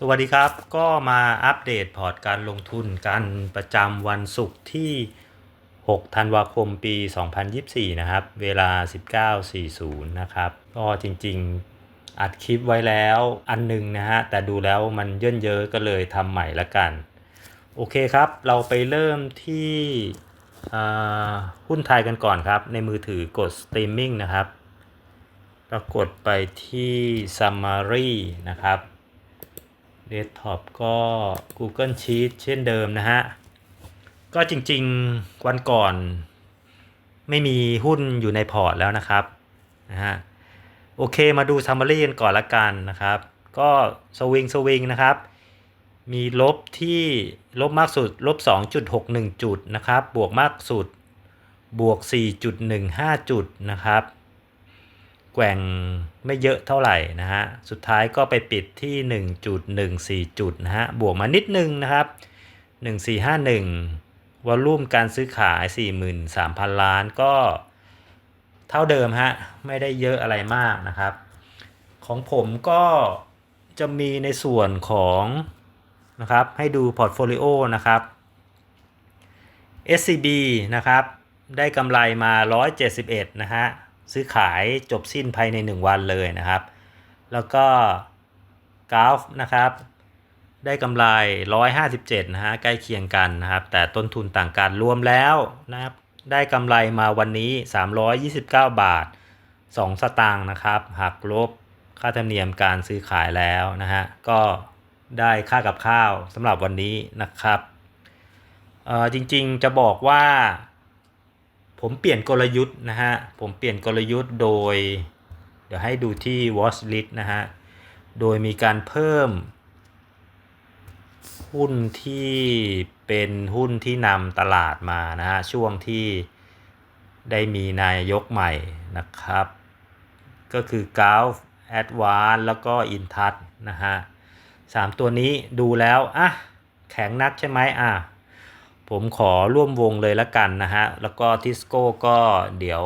สวัสดีครับ ก็มาอัปเดตพอร์ตการลงทุนกันประจำวันศุกร์ที่ 6 ธันวาคมปี 2024 นะครับ เวลา 19.40 นะครับ ก็จริงๆ อัดคลิปไว้แล้วอันหนึงนะฮะ แต่ดูแล้วมันเยินเยอะก็เลยทำใหม่ละกัน โอเคครับ เราไปเริ่มที่หุ้นไทยกันก่อนครับ ในมือถือกด streaming นะครับก็กดไปที่ summary นะครับ เดสก์ท็อปก็ Google Sheet เช่นเดิมนะฮะ ก็จริงๆวันก่อน ไม่มีหุ้นอยู่ในพอร์ตแล้วนะครับนะฮะโอเคมาดู Summary กันก่อนละกันนะครับ ก็สวิงสวิงนะครับ มีลบที่ลบมากสุดลบ 2.61 จุดนะครับ บวกมากสุดบวก 4.15 จุดนะครับ แกว่งไม่เยอะเท่าไหร่นะฮะ สุดท้ายก็ไปปิดที่ 1.14 จุดนะฮะ บวกมานิดนึงนะครับ 1451 วอลลุ่มการซื้อขาย 43,000 ล้านก็เท่าเดิมฮะ ไม่ได้เยอะอะไรมากนะครับ ของผมก็จะมีในส่วนของนะครับ ให้ดูพอร์ตโฟลิโอนะครับ SCB นะครับ ได้กำไรมา 171 นะฮะ ซื้อขายจบสิ้นภายใน 1 วันเลยนะครับ แล้วก็กราฟนะครับ ได้กำไร 157 นะฮะใกล้เคียงกันนะครับ แต่ต้นทุนต่างกันรวมแล้วนะครับ ได้กำไรมาวันนี้ 329 บาท 2 สตางค์นะครับหักลบค่าธรรมเนียมการซื้อขายแล้วนะฮะก็ได้ค่ากับข้าวสำหรับวันนี้นะครับเออจริงๆจะบอกว่า ผมเปลี่ยนกลยุทธ์นะฮะ ผมเปลี่ยนกลยุทธ์โดย เดี๋ยวให้ดูที่ watch list นะฮะ โดยมีการเพิ่ม หุ้นที่เป็นหุ้นที่นำตลาดมานะฮะ ช่วงที่ได้มีนายกใหม่นะครับ ก็คือ g u l f Advance แล้วก็ Intouch นะฮะสามตัวนี้ดูแล้ว อะ แข็งนักใช่ไหมอะ ผมขอร่วมวงเลยละกันนะฮะ แล้วก็ทิสโก้ก็เดี๋ยว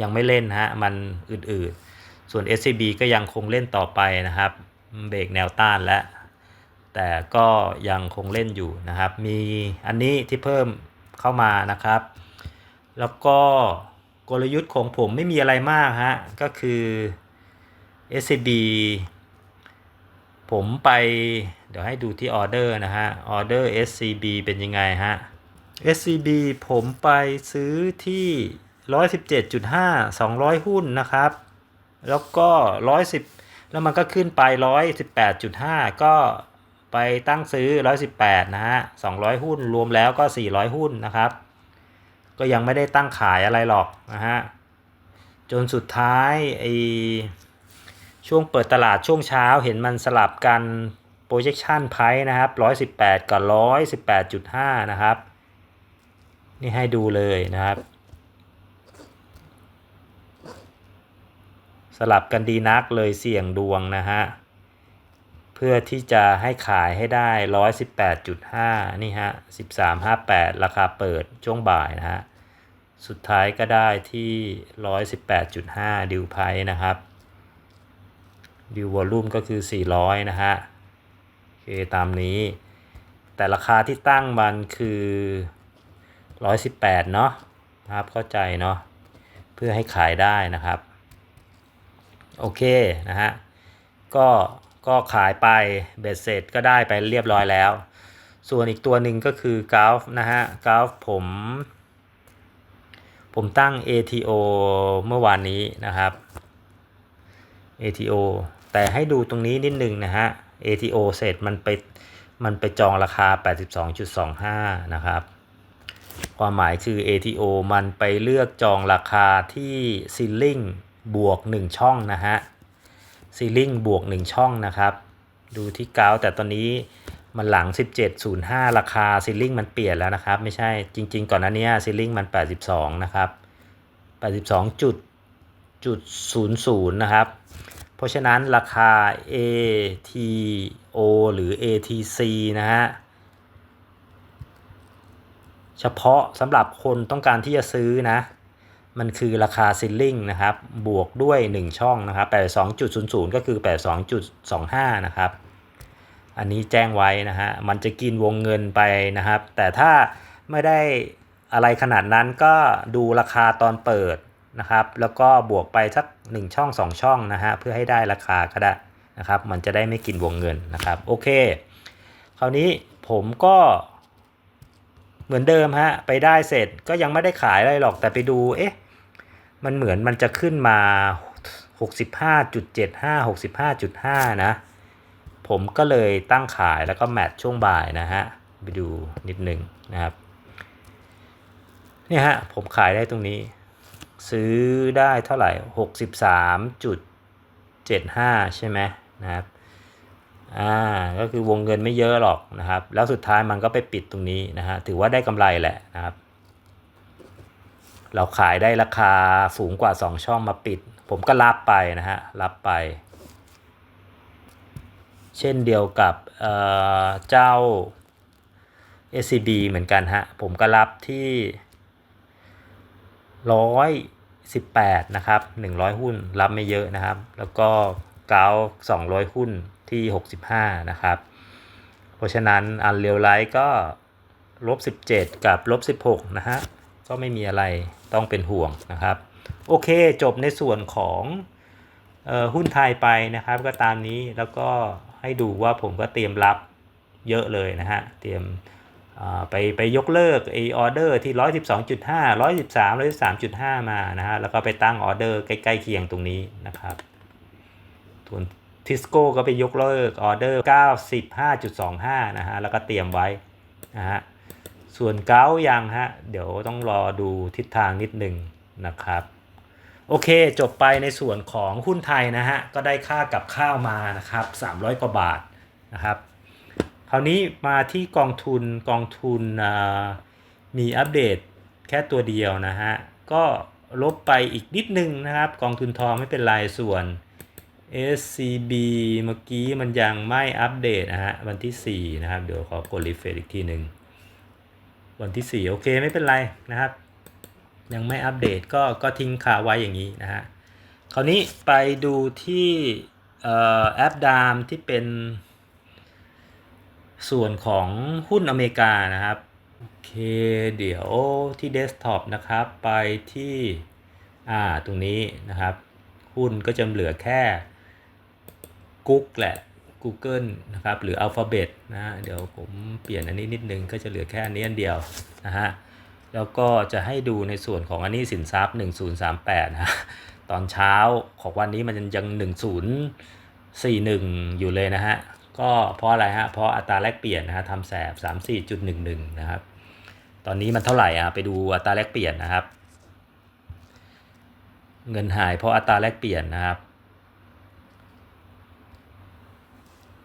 ยังไม่เล่นฮะ มันอื่นๆส่วน SCB ก็ยังคงเล่นต่อไปนะครับ เบรกแนวต้านแล้ว แต่ก็ยังคงเล่นอยู่นะครับ มีอันนี้ที่เพิ่มเข้ามานะครับ แล้วก็กลยุทธ์ของผมไม่มีอะไรมากฮะ ก็คือ SCB ผมไปเดี๋ยวให้ดูที่ออเดอร์นะฮะออเดอร์ SCB เป็นยังไงฮะ SCB ผมไปซื้อที่ 117.5 200 หุ้นนะครับ แล้วก็ 110 แล้วมันก็ขึ้นไป 118.5 ก็ไปตั้งซื้อ 118 นะฮะ 200 หุ้นรวมแล้วก็ 400 หุ้นนะครับ ก็ยังไม่ได้ตั้งขายอะไรหรอกนะฮะ จนสุดท้ายไอ ช่วงเปิดตลาดช่วงเช้าเห็นมันสลับกัน projection price นะครับ 118 กับ 118.5 นะครับ นี่ให้ดูเลยนะครับ สลับกันดีนักเลยเสี่ยงดวงนะฮะ เพื่อที่จะให้ขายให้ได้ 118.5 นี่ฮะ 1358 ราคาเปิดช่วงบ่ายนะฮะ สุดท้ายก็ได้ที่ 118.5 ดิวไพนะครับ ดิววอลลุ่มก็คือ 400 นะฮะโอเคตามนี้ แต่ราคาที่ตั้งมันคือ 118 เนาะนะครับเข้าใจเนาะเพื่อให้ขายได้นะครับ โอเคนะฮะก็ก็ขายไปเบ็ดเสร็จก็ได้ไปเรียบร้อยแล้ว ส่วนอีกตัวหนึ่งก็คือกราฟนะฮะกราฟผม ผมตั้ง ATO เมื่อวานนี้นะครับ ATO แต่ให้ดูตรงนี้นิดนึงนะฮะ ATO เสร็จมันไปมันไปจองราคา 82.25 นะครับ ความหมายคือ ATO มันไปเลือกจองราคาที่ Ceiling บวก 1 ช่องนะฮะ Ceiling บวก 1 ช่องนะครับ ดูที่กาวแต่ตอนนี้มันหลัง 17.05 ราคา Ceiling มันเปลี่ยนแล้วนะครับ ไม่ใช่จริง ๆ ก่อนหน้านี้ Ceiling มัน 82 นะครับ 82จุดจุด00 นะครับ เพราะฉะนั้นราคา ATO หรือ ATC นะฮะ เฉพาะสำหรับคนต้องการที่จะซื้อนะ มันคือราคาซิลลิงนะครับ บวกด้วย 1 ช่องนะครับ 82.00 ก็คือ 82.25 นะครับ อันนี้แจ้งไว้นะฮะ มันจะกินวงเงินไปนะครับ แต่ถ้าไม่ได้อะไรขนาดนั้นก็ดูราคาตอนเปิด นะครับ แล้วก็บวกไปสัก 1 ช่อง 2 ช่องนะฮะเพื่อให้ได้ราคาก็ได้นะครับ มันจะได้ไม่กินวงเงินนะครับ โอเค คราวนี้ผมก็เหมือนเดิมฮะไปได้เสร็จก็ยังไม่ได้ขายอะไรหรอกแต่ไปดูเอ๊ะมันเหมือนมันจะขึ้นมา 65.75 65.5 นะ ผมก็เลยตั้งขายแล้วก็แมทช่วงบ่ายนะฮะ ไปดูนิดหนึ่งนะครับ เนี่ยฮะ ผมขายได้ตรงนี้ ซื้อได้เท่าไหร่ 63.75 ใช่ไหมนะครับอ่าก็คือวงเงินไม่เยอะหรอกนะครับ แล้วสุดท้ายมันก็ไปปิดตรงนี้นะฮะถือว่าได้กำไรแหละนะครับ เราขายได้ราคาสูงกว่า 2 ช่องมาปิด ผมก็รับไปนะฮะรับไป เช่นเดียวกับเเจ้า SCB เหมือนกันฮะผมก็รับที่ 118 นะครับ 100 หุ้นรับไม่เยอะนะครับ แล้วก็เกา200 หุ้นที่ 65 นะครับ เพราะฉะนั้นอันเรียวไลท์ก็ลบ 17 กับลบ 16 นะฮะ ก็ไม่มีอะไรต้องเป็นห่วงนะครับ โอเคจบในส่วนของออหุ้นไทยไปนะครับ ก็ตามนี้แล้วก็ให้ดูว่าผมก็เตรียมรับเยอะเลยนะฮะ เตรียม ไปไปยกเลิกไอออเดอร์ที่ 112.5 113 113.5 มานะฮะแล้วก็ไปตั้งออเดอร์ใกล้ๆเคียงตรงนี้นะครับส่วนทิสโก้ก็ไปยกเลิกออเดอร์95.25 นะฮะแล้วก็เตรียมไว้นะฮะส่วนเก้ายังฮะเดี๋ยวต้องรอดูทิศทางนิดหนึ่งนะครับโอเค จบไปในส่วนของหุ้นไทยนะฮะก็ได้ค่ากับข้าวมานะครับ 300 กว่าบาทนะครับ คราวนี้มาที่กองทุนกองทุนมีอัปเดตแค่ตัวเดียวนะฮะ ก็ลบไปอีกนิดนึงนะครับ กองทุนทองไม่เป็นไรส่วน SCB เมื่อกี้มันยังไม่อัปเดตนะฮะ วันที่ 4 นะครับ เดี๋ยวขอกดรีเฟรชอีกทีหนึ่งวันที่ 4 โอเคไม่เป็นไรนะครับ ยังไม่อัปเดตก็ก็ทิ้งคาไว้อย่างนี้นะฮะ คราวนี้ไปดูที่แอปดามที่เป็น ส่วนของหุ้นอเมริกานะครับ โอเค เดี๋ยวที่เดสก์ท็อปนะครับ ไปที่ อ่า ตรงนี้นะครับ หุ้นก็จะเหลือแค่กุ๊กแหละ Google นะครับ หรือ Alphabet นะฮะ เดี๋ยวผมเปลี่ยนอันนี้นิดนึง ก็จะเหลือแค่อันนี้อันเดียวนะฮะ แล้วก็จะให้ดูในส่วนของอันนี้สินทรัพย์ 1038นะตอนเช้าของวันนี้มันยัง 1041 อยู่เลยนะฮะ ก็เพราะอะไรฮะเพราะอัตราแลกเปลี่ยนนะฮะทำแสบ 34.11 นะครับ ตอนนี้มันเท่าไหร่อะไปดูอัตราแลกเปลี่ยนนะครับ เงินหายเพราะอัตราแลกเปลี่ยนนะครับ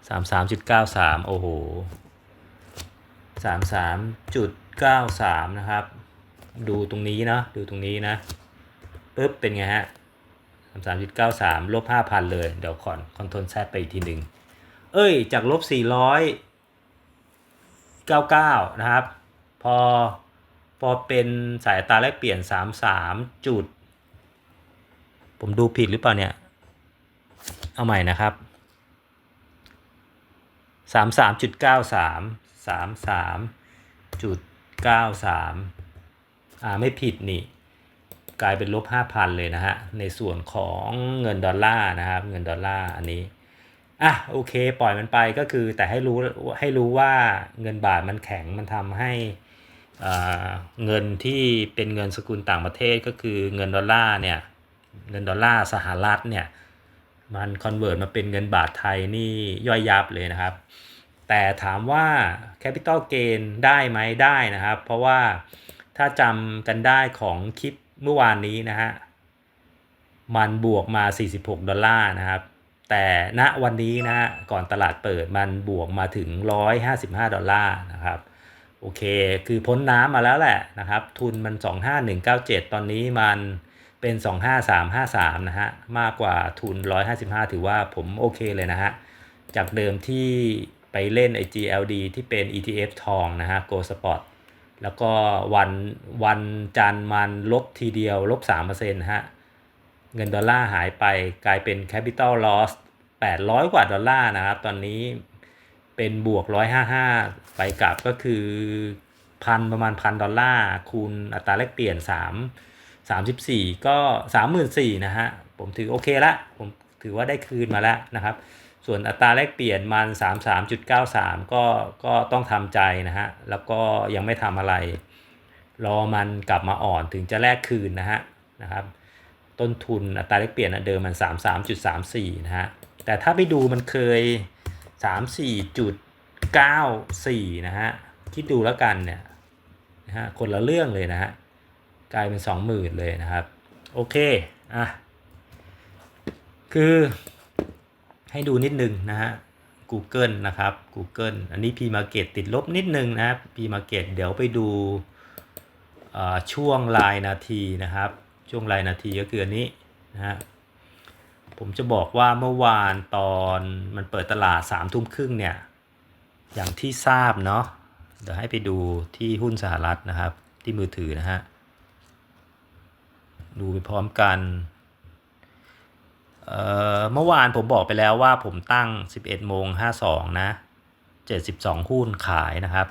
สามสามจุดเก้าสามโอ้โหสามสามจุดเก้าสามนะครับ ดูตรงนี้นะดูตรงนี้นะปึ๊บเป็นไงฮะสามสามจุดเก้าสามลบห้าพันเลย เดี๋ยวก่อนคอนโทรลแซดไปอีกทีหนึ่ง เอ้ย จากลบสี่ร้อยเก้าเก้านะครับ พอ พอเป็นสายตาแลกเปลี่ยนสามสามจุด ผมดูผิดหรือเปล่าเนี่ย เอาใหม่นะครับสามสามจุดเก้าสามสามสามจุดเก้าสามอ่าไม่ผิดนี่กลายเป็นลบห้าพันเลยนะฮะ ในส่วนของเงินดอลลาร์นะครับ เงินดอลลาร์อันนี้ อะโอเค ปล่อยมันไปก็คือแต่ให้รู้ให้รู้ว่าเงินบาทมันแข็งมันทำให้เงินที่เป็นเงินสกุลต่างประเทศก็คือเงินดอลลาร์เนี่ยเงินดอลลาร์สหรัฐเนี่ยมันคอนเวิร์ตมาเป็นเงินบาทไทยนี่ย่อยยับเลยนะครับ แต่ถามว่าแคปิตอลเกนได้ไหมได้นะครับ เพราะว่าถ้าจำกันได้ของคลิปเมื่อวานนี้นะฮะมันบวกมา 46 ดอลลาร์นะครับ แต่ณวันนี้นะฮะก่อนตลาดเปิดมันบวกมาถึง 155 ดอลลาร์นะครับโอเค คือพ้นน้ำมาแล้วแหละนะครับ ทุนมัน 25197 ตอนนี้มันเป็น 25353 นะฮะ มากกว่าทุน 155 ถือว่าผมโอเคเลยนะฮะ จากเดิมที่ไปเล่นไอ GLD ที่เป็น ETF ทองนะฮะ Go Spot แล้วก็วันวันจันมันลบทีเดียวลบ3%ฮะ เงินดอลลาร์หายไปกลายเป็น Capital Loss 800 กว่าดอลลาร์นะครับ ตอนนี้เป็นบวก 155 ไปกลับก็คือพันประมาณพันดอลลาร์คูณอัตราแลกเปลี่ยน 3 34 ก็ 34,000นะฮะ ผมถือโอเคละผมถือว่าได้คืนมาแล้วนะครับ ส่วนอัตราแลกเปลี่ยนมัน 33.93 ก็ก็ต้องทำใจนะฮะ แล้วก็ยังไม่ทำอะไร รอมันกลับมาอ่อนถึงจะแลกคืนนะฮะนะครับต้นทุนอัตราแลกเปลี่ยนเดิมมัน 33.34 นะฮะ แต่ถ้าไปดูมันเคย 34.94 นะฮะ คิดดูแล้วกันเนี่ยนะฮะคนละเรื่องเลยนะฮะ กลายเป็น 20,000 เลยนะครับ โอเค อะ คือให้ดูนิดนึงนะฮะ Google นะครับ Google อันนี้ P Market ติดลบนิดนึงนะครับ P Market เดี๋ยวไปดูช่วงรายนาทีนะครับ ช่วงรายนาทีก็คืออันนี้นะฮะ ผมจะบอกว่าเมื่อวานตอนมันเปิดตลาด3ามทุ่มครึ่งเนี่ย อย่างที่ทราบเนาะเดี๋ยวให้ไปดูที่หุ้นสหรัฐนะครับ ที่มือถือนะฮะ ดูไปพร้อมกันเเมื่อวานผมบอกไปแล้วว่าผมตั้ง 11โมง52 นะ 72 หุ้นขายนะครับ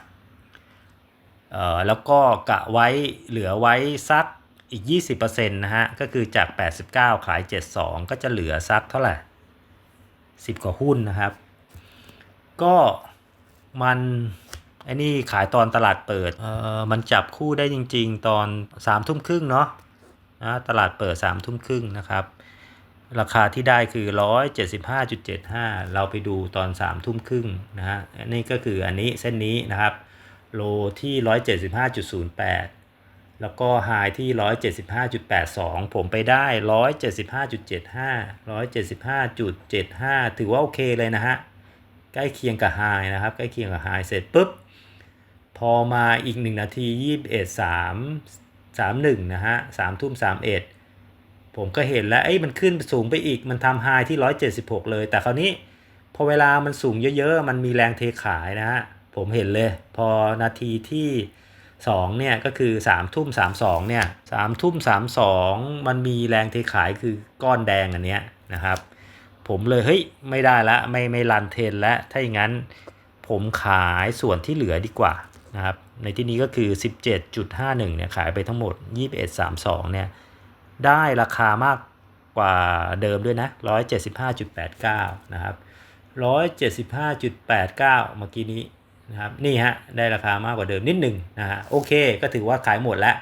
แล้วก็กะไว้เหลือไว้สัก อีก 20%นะฮะ ก็คือจาก 89 ขาย 72 ก็จะเหลือสักเท่าไหร่ 10 กว่าหุ้นนะครับ ก็มันไอ้นี่ขายตอนตลาดเปิด เออมันจับคู่ได้จริง ๆ ตอน3ทุ่มครึ่งเนาะนะตลาดเปิด3ทุ่มครึ่งนะครับ ราคาที่ได้คือ 175.75 เราไปดูตอน3ทุ่มครึ่งนะฮะ นี่ก็คืออันนี้เส้นนี้นะครับ โลที่ 175.08 แล้วก็ไฮที่ 175.82 ผมไปได้ 175.75 175.75 ถือว่าโอเคเลยนะฮะ ใกล้เคียงกับไฮนะครับ ใกล้เคียงกับไฮเสร็จปุ๊บ พอมาอีก 1 นาที 21 3 31 นะฮะ3ทุ่ม 31 ผมก็เห็นแล้วไอ้มันขึ้นสูงไปอีก มันทำไฮที่ 176 เลย แต่คราวนี้พอเวลามันสูงเยอะๆ มันมีแรงเทขายนะฮะ ผมเห็นเลย พอนาทีที่ 2เนี่ยก็คือ3ทุ่ม32เนี่ย3ทุ่ม32 มันมีแรงเทขายคือก้อนแดงอันเนี้ยนะครับ ผมเลยเฮ้ยไม่ได้ละไม่ไม่รันเทนแล้วถ้าอย่างนั้นผมขายส่วนที่เหลือดีกว่านะครับในที่นี้ก็คือ 17.51เนี่ยขายไปทั้งหมด 21.32เนี่ยได้ราคามากกว่าเดิมด้วยนะ 175.89 นะครับ 175.89 เมื่อกี้นี้ นะครับนี่ฮะได้ราคามากกว่าเดิมนิดหนึ่งนะฮะโอเค ก็ถือว่าขายหมดแล้ว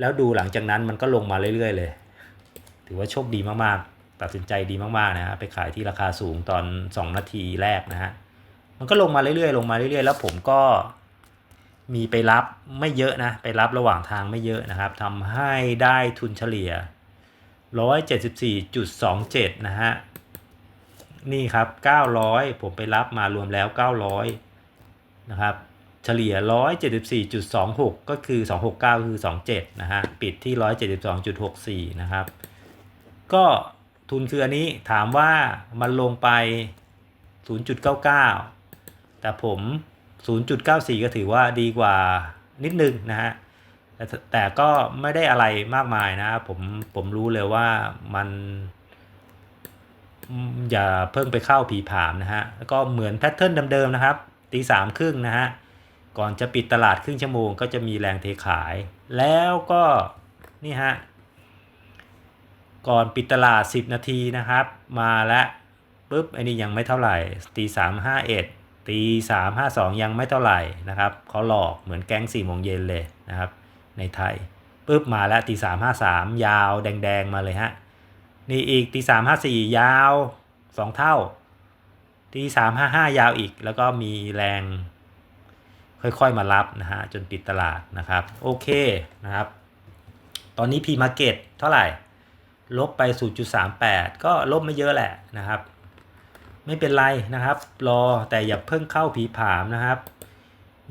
แล้วดูหลังจากนั้นมันก็ลงมาเรื่อยๆเลย ถือว่าโชคดีมากๆ ตัดสินใจดีมากๆนะฮะไปขายที่ราคาสูงตอน 2 นาทีแรกนะฮะมันก็ลงมาเรื่อยๆ ลงมาเรื่อยๆ แล้วผมก็มีไปรับไม่เยอะนะ ไปรับระหว่างทางไม่เยอะนะครับทำให้ได้ทุนเฉลี่ย 174.27 นะฮะ นี่ครับ 900 ผมไปรับมารวมแล้ว 900 นะครับเฉลี่ย 174.26 ก็คือ 269 คือ 27 นะฮะ ปิดที่ 172.64 นะครับ ก็ทุนคืออันนี้ถามว่ามันลงไป 0.99 แต่ผม 0.94 ก็ถือว่าดีกว่านิดนึงนะฮะ แต่แต่ก็ไม่ได้อะไรมากมายนะผม ผมรู้เลยว่ามัน อย่าเพิ่งไปเข้าผีผามนะฮะ แล้วก็เหมือนแพทเทิร์นเดิมๆนะครับ ตีสามครึ่งนะฮะ ก่อนจะปิดตลาดครึ่งชั่วโมงก็จะมีแรงเทขาย แล้วก็นี่ฮะ ก่อนปิดตลาด 10 นาทีนะครับ มาแล้วปุ๊บไอ้นี่ยังไม่เท่าไหร่ตีสามห้าเอ็ดตีสามห้าสองยังไม่เท่าไหร่นะครับเขาหลอกเหมือนแก๊งสี่โมงเย็นเลยนะครับ ในไทยปุ๊บมาแล้วตีสามห้าสามยาวแดง ๆ มาเลยฮะ นี่อีกตีสามห้าสี่ยาวสองเท่า ตีสามห้าห้ายาวอีก แล้วก็มีแรงค่อยๆมารับนะฮะจนปิดตลาดนะครับโอเคนะครับ ตอนนี้ P Market เท่าไหร่ ลบไป 0.38 ก็ลบไม่เยอะแหละนะครับ ไม่เป็นไรนะครับ รอแต่อย่าเพิ่งเข้าผีผามนะครับ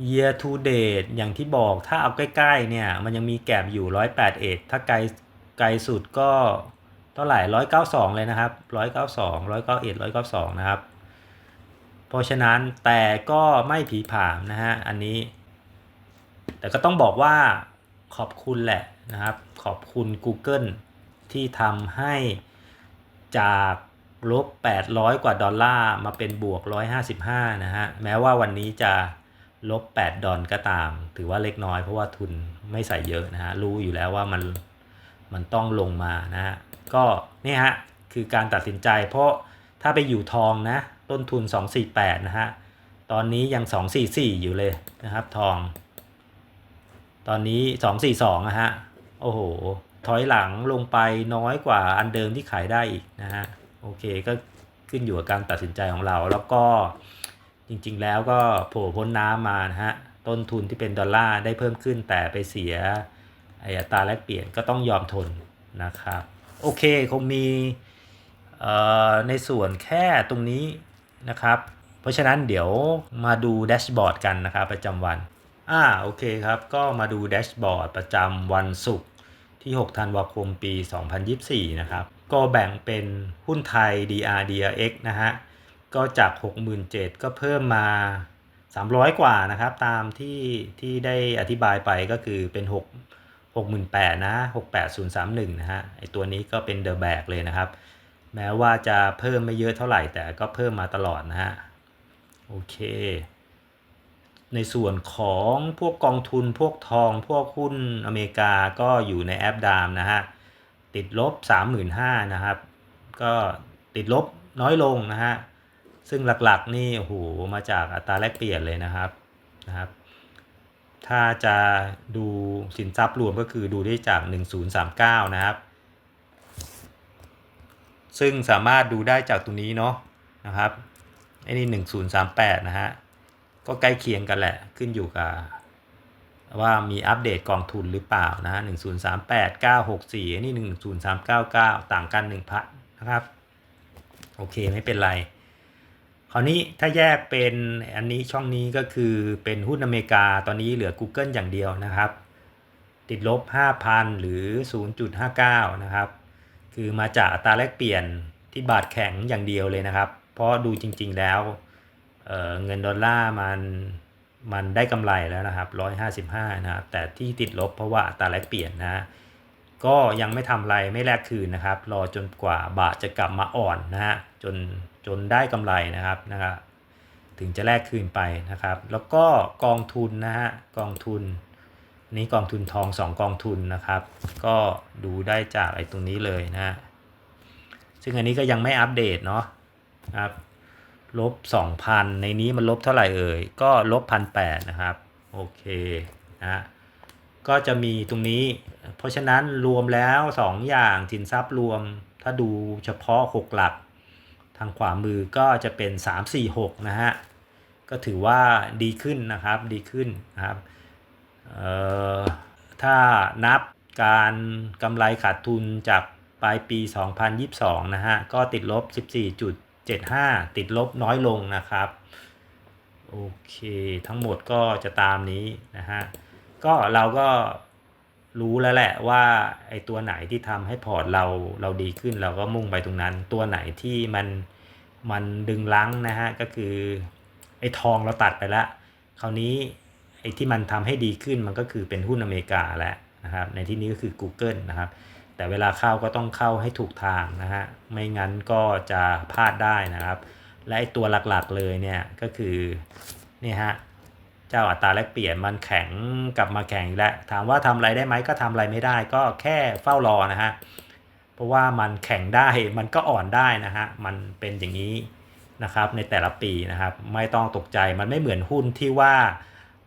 year to date อย่างที่บอกถ้าเอาใกล้ๆเนี่ย มันยังมีแกลบอยู่181ถ้าไกลไกลสุดก็เท่าไหร่ 192 เลยนะครับ 192 191 192 นะครับ เพราะฉะนั้นแต่ก็ไม่ผีผามนะฮะอันนี้ แต่ก็ต้องบอกว่าขอบคุณแหละนะครับ ขอบคุณ Google ที่ทำให้จากลบ 800 กว่าดอลลาร์มาเป็นบวก 155 นะฮะ แม้ว่าวันนี้จะลบ 8 ดอลก็ตาม ถือว่าเล็กน้อยเพราะว่าทุนไม่ใส่เยอะนะฮะ รู้อยู่แล้วว่ามันมันต้องลงมานะฮะ ก็นี่ฮะ คือการตัดสินใจเพราะ ถ้าไปอยู่ทองนะ ต้นทุน 248 นะฮะ ตอนนี้ยัง 244 อยู่เลยนะครับทอง ตอนนี้ 242 นะฮะ โอ้โห ถอยหลังลงไปน้อยกว่าอันเดิมที่ขายได้อีกนะฮะ โอเคก็ขึ้นอยู่กับการตัดสินใจของเรา แล้วก็จริงๆแล้วก็โผล่พ้นน้ำมานะฮะ ต้นทุนที่เป็นดอลลาร์ได้เพิ่มขึ้นแต่ไปเสียไอ้อัตราแลกเปลี่ยนก็ต้องยอมทนนะครับ โอเคคงมี ในส่วนแค่ตรงนี้นะครับ เพราะฉะนั้นเดี๋ยวมาดูแดชบอร์ดกันนะครับประจำวัน อ่าโอเคครับ ก็มาดูแดชบอร์ดประจำวันศุกร์ที่ 6 ธันวาคมปี 2024 นะครับ ก็แบ่งเป็นหุ้นไทย DR DRX นะฮะ ก็จาก 67,000 ก็เพิ่มมา 300 กว่านะครับ ตามที่ที่ได้อธิบายไปก็คือเป็น 6 68,000นะ 68031 นะฮะ ไอตัวนี้ก็เป็นเดอะแบกเลยนะครับ แม้ว่าจะเพิ่มไม่เยอะเท่าไหร่แต่ก็เพิ่มมาตลอดนะฮะ โอเค ในส่วนของพวกกองทุนพวกทองพวกหุ้นอเมริกาก็อยู่ในแอปดามนะฮะ ติดลบ 35,000นะครับ ก็ติดลบน้อยลงนะฮะ ซึ่งหลักๆนี่โอ้โหมาจากอัตราแลกเปลี่ยนเลยนะครับนะครับ ถ้าจะดูสินทรัพย์รวมก็คือดูได้จาก 1039 นะครับ ซึ่งสามารถดูได้จากตรงนี้เนาะนะครับไอ้นี่ 1038 นะฮะ ก็ใกล้เคียงกันแหละขึ้นอยู่กับว่ามีอัปเดตกองทุนหรือเปล่านะฮะ1038 964อันนี้10399 ต่างกัน1พันนะครับ โอเคไม่เป็นไร คราวนี้ถ้าแยกเป็นอันนี้ช่องนี้ก็คือเป็นหุ้นอเมริกาตอนนี้เหลือ Google อย่างเดียวนะครับ ติดลบ 5,000 หรือ 0.59 นะครับ คือมาจากอัตราแลกเปลี่ยนที่บาทแข็งอย่างเดียวเลยนะครับ เพราะดูจริง ๆแล้วเเงินดอลลาร์มันมันได้กำไรแล้วนะครับ 155นะครับแต่ที่ติดลบเพราะว่าอัตราแลกเปลี่ยนนะก็ยังไม่ทำไรไม่แลกคืนนะครับ รอจนกว่าบาทจะกลับมาอ่อนนะฮะจนจนได้กำไรนะครับนะครับถึงจะแลกคืนไปนะครับ แล้วก็กองทุนนะฮะกองทุน นี้กองทุนทอง2กองทุนนะครับ ก็ดูได้จากไอ้ตรงนี้เลยนะ ซึ่งอันนี้ก็ยังไม่อัปเดตเนาะครับลบ2,000ในนี้มันลบเท่าไหร่เอ่ย ก็ลบ1,800นะครับ โอเคนะก็จะมีตรงนี้ เพราะฉะนั้นรวมแล้ว 2 อย่างสินทรัพย์รวม ถ้าดูเฉพาะ 6 หลัก ทางขวามือก็จะเป็น 3 4 6 นะฮะ ก็ถือว่าดีขึ้นนะครับ ดีขึ้นนะครับ ถ้านับการกำไรขาดทุนจากปลายปี 2022 นะฮะ ก็ติดลบ 14.75 ติดลบน้อยลงนะครับ โอเค ทั้งหมดก็จะตามนี้นะฮะ ก็เราก็รู้แล้วแหละว่าไอ้ตัวไหนที่ทำให้พอร์ตเราเราดีขึ้นเราก็มุ่งไปตรงนั้น ตัวไหนที่มันมันดึงลังนะฮะ ก็คือไอ้ทองเราตัดไปแล้วคราวนี้ ไอ้ที่มันทำให้ดีขึ้นมันก็คือเป็นหุ้นอเมริกาแหละนะครับ ในที่นี้ก็คือ Google นะครับ แต่เวลาเข้าก็ต้องเข้าให้ถูกทางนะฮะ ไม่งั้นก็จะพลาดได้นะครับ และไอ้ตัวหลักๆเลยเนี่ยก็คือนี่ฮะเจ้าอัตราแลกเปลี่ยนมันแข็งกลับมาแข็งแล้ว ถามว่าทำอะไรได้ไหมก็ทำอะไรไม่ได้ ก็แค่เฝ้ารอนะฮะ เพราะว่ามันแข็งได้มันก็อ่อนได้นะฮะ มันเป็นอย่างนี้นะครับในแต่ละปีนะครับ ไม่ต้องตกใจมันไม่เหมือนหุ้นที่ว่า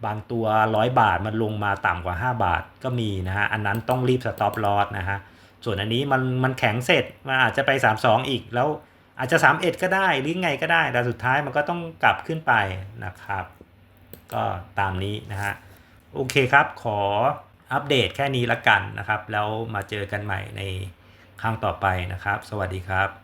บางตัว 100 บาทมันลงมาต่ำกว่า 5 บาทก็มีนะฮะ อันนั้นต้องรีบสต็อปลอสนะฮะ ส่วนอันนี้มันมันแข็งเสร็จ มันอาจจะไป 32 อีกแล้วอาจจะ 31 ก็ได้หรือไงก็ได้ แต่สุดท้ายมันก็ต้องกลับขึ้นไปนะครับ ก็ตามนี้นะฮะ โอเคครับ ขออัปเดตแค่นี้ละกันนะครับ แล้วมาเจอกันใหม่ในครั้งต่อไปนะครับ สวัสดีครับ